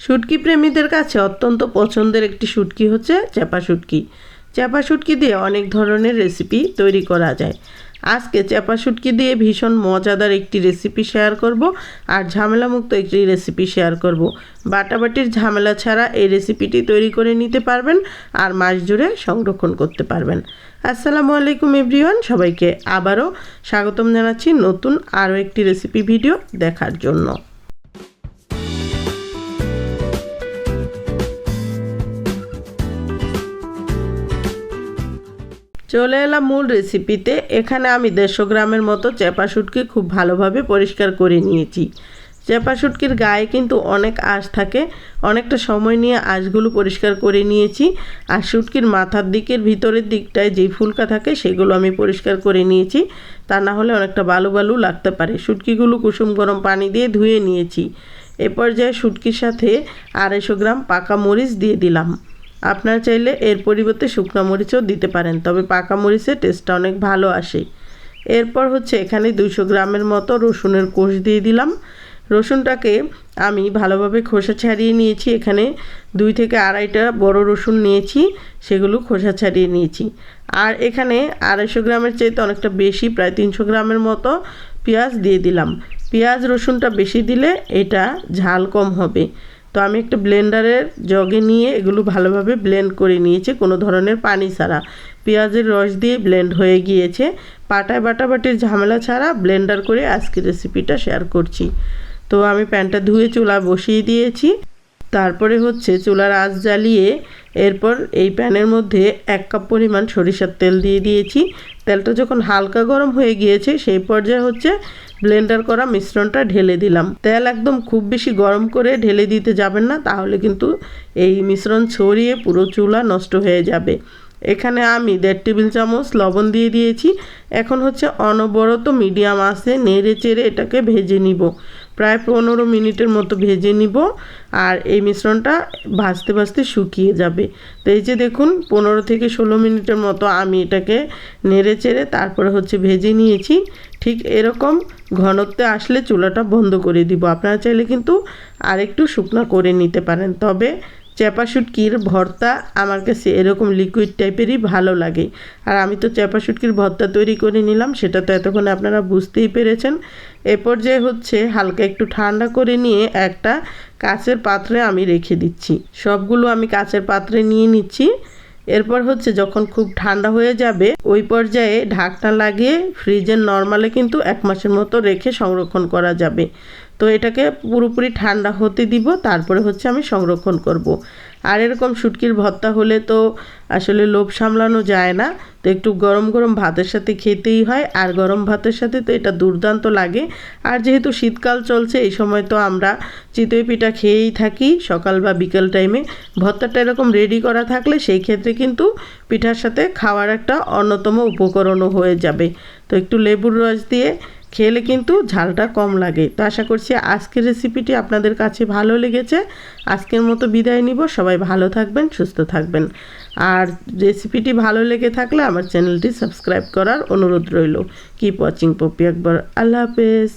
শুটকি প্রেমীদের কাছে অত্যন্ত পছন্দের একটি শুটকি হচ্ছে চাপা শুটকি। চাপা শুটকি দিয়ে অনেক ধরনের রেসিপি তৈরি করা যায়। আজকে চাপা শুটকি দিয়ে ভীষণ মজাদার একটি রেসিপি শেয়ার করব আর ঝামেলামুক্ত একটি রেসিপি শেয়ার করব। বাটাবাটির ঝামেলা ছাড়া এই রেসিপিটি তৈরি করে নিতে পারবেন আর মাস জুড়ে সংরক্ষণ করতে পারবেন। আসসালামু আলাইকুম এভরিওয়ান, সবাইকে আবারও স্বাগতম জানাচ্ছি নতুন আরও একটি রেসিপি ভিডিও দেখার জন্য। চলে এলাম মূল রেসিপিতে এখানে আমি দেড়শো গ্রামের মতো চেপা শুটকি খুব ভালোভাবে পরিষ্কার করে নিয়েছি। চেপা শুটকির গায়ে কিন্তু অনেক আঁশ থাকে। অনেকটা সময় নিয়ে আঁশগুলো পরিষ্কার করে নিয়েছি। আর শুটকির মাথার দিকের ভিতরের দিকটায় যেই ফুলকা থাকে, সেগুলো আমি পরিষ্কার করে নিয়েছি। তা না হলে অনেকটা বালু বালু লাগতে পারে। শুটকিগুলো কুসুম গরম পানি দিয়ে ধুয়ে নিয়েছি। এ পর্যায়ে শুটকির সাথে আড়াইশো গ্রাম পাকা মরিচ দিয়ে দিলাম। আপনারা চাইলে এর পরিবর্তে শুকনো মরিচও দিতে পারেন, তবে পাকা মরিচের টেস্টটা অনেক ভালো আসে। এরপর হচ্ছে এখানে দুইশো গ্রামের মতো রসুনের কোষ দিয়ে দিলাম। রসুনটাকে আমি ভালোভাবে খোসা ছাড়িয়ে নিয়েছি, এখানে দুই থেকে আড়াইটা বড় রসুন নিয়েছি, সেগুলো খোসা ছাড়িয়ে নিয়েছি। আর এখানে আড়াইশো গ্রামের চাইতে অনেকটা বেশি, প্রায় তিনশো গ্রামের মতো পেঁয়াজ দিয়ে দিলাম। পেঁয়াজ রসুনটা বেশি দিলে এটা ঝাল কম হবে। তো আমি একটা ব্লেন্ডারের জগে নিয়ে এগুলো ভালোভাবে ব্লেন্ড করে নিয়েছি, কোনো ধরনের পানি ছাড়া। পেঁয়াজের রস দিয়ে ব্লেন্ড হয়ে গিয়েছে। পাটায় বাটাবাটির ঝামেলা ছাড়া ব্লেন্ডার করে আজকের রেসিপিটা শেয়ার করছি। তো আমি প্যানটা ধুয়ে চুলা বসিয়ে দিয়েছি। তারপরে হচ্ছে চুলার আঁচ জ্বালিয়ে এরপর এই প্যানের মধ্যে এক কাপ পরিমাণ সরিষার তেল দিয়ে দিয়েছি। তেলটা যখন হালকা গরম হয়ে গিয়েছে, সেই পর্যায়ে হচ্ছে ব্লেন্ডার করা মিশ্রণটা ঢেলে দিলাম। তেল একদম খুব বেশি গরম করে ঢেলে দিতে যাবেন না, তাহলে কিন্তু এই মিশ্রণ ছড়িয়ে পুরো চুলা নষ্ট হয়ে যাবে। এখানে আমি দেড় টেবিল চামচ লবণ দিয়ে দিয়েছি। এখন হচ্ছে অনবরত মিডিয়াম আছে নেড়ে চেড়ে এটাকে ভেজে নিব। প্রায় পনেরো মিনিটের মতো ভেজে নিব আর এই মিশ্রণটা ভাজতে ভাজতে শুকিয়ে যাবে। তো এই যে দেখুন, পনেরো থেকে ষোলো মিনিটের মতো আমি এটাকে নেড়ে চেড়ে তারপরে হচ্ছে ভেজে নিয়েছি। ঠিক এরকম ঘনত্বে আসলে চুলাটা বন্ধ করে দিব। আপনারা চাইলে কিন্তু আরেকটু শুকনো করে নিতে পারেন। তবে চ্যাপা শুটকির ভর্তা আমার কাছে এরকম লিকুইড টাইপেরই ভালো লাগে। আর আমি তো চ্যাপা শুটকির ভর্তা তৈরি করে নিলাম, সেটা তো এতক্ষণে আপনারা বুঝতেই পেরেছেন। এ পর্যায়ে হচ্ছে হালকা একটু ঠান্ডা করে নিয়ে একটা কাচের পাত্রে আমি রেখে দিচ্ছি। সবগুলো আমি কাঁচের পাত্রে নিয়ে নিচ্ছি। এরপর হচ্ছে যখন খুব ঠান্ডা হয়ে যাবে, ওই পর্যায়ে ঢাকনা লাগিয়ে ফ্রিজের নর্মালে কিন্তু এক মাসের মতো রেখে সংরক্ষণ করা যাবে। তো এটাকে পুরোপুরি ঠান্ডা হতে দিব, তারপরে হচ্ছে আমি সংরক্ষণ করব। আর এরকম শুটকির ভর্তা হলে তো আসলে লোভ সামলানো যায় না, তো একটু গরম গরম ভাতের সাথে খেতেই হয়, আর গরম ভাতের সাথে তো এটা দুর্দান্ত লাগে। আর যেহেতু শীতকাল চলছে, এই সময় তো আমরা চিতই পিঠা খেয়েই থাকি, সকাল বা বিকেল টাইমে ভর্তাটা এরকম রেডি করা থাকলে সেই ক্ষেত্রে কিন্তু পিঠার সাথে খাওয়ার একটা অন্যতম উপকরণও হয়ে যাবে। তো একটু লেবুর রস দিয়ে খেলে কিন্তু ঝালটা কম লাগে। তো আশা করছি আজকের রেসিপিটি আপনাদের কাছে ভালো লেগেছে। আজকের মতো বিদায় নিব। সবাই ভালো থাকবেন, সুস্থ থাকবেন। আর রেসিপিটি ভালো লেগে থাকলে আমার চ্যানেলটি সাবস্ক্রাইব করার অনুরোধ রইল। কিপ ওয়াচিং পপি একবার আল্লাহ হাফেজ।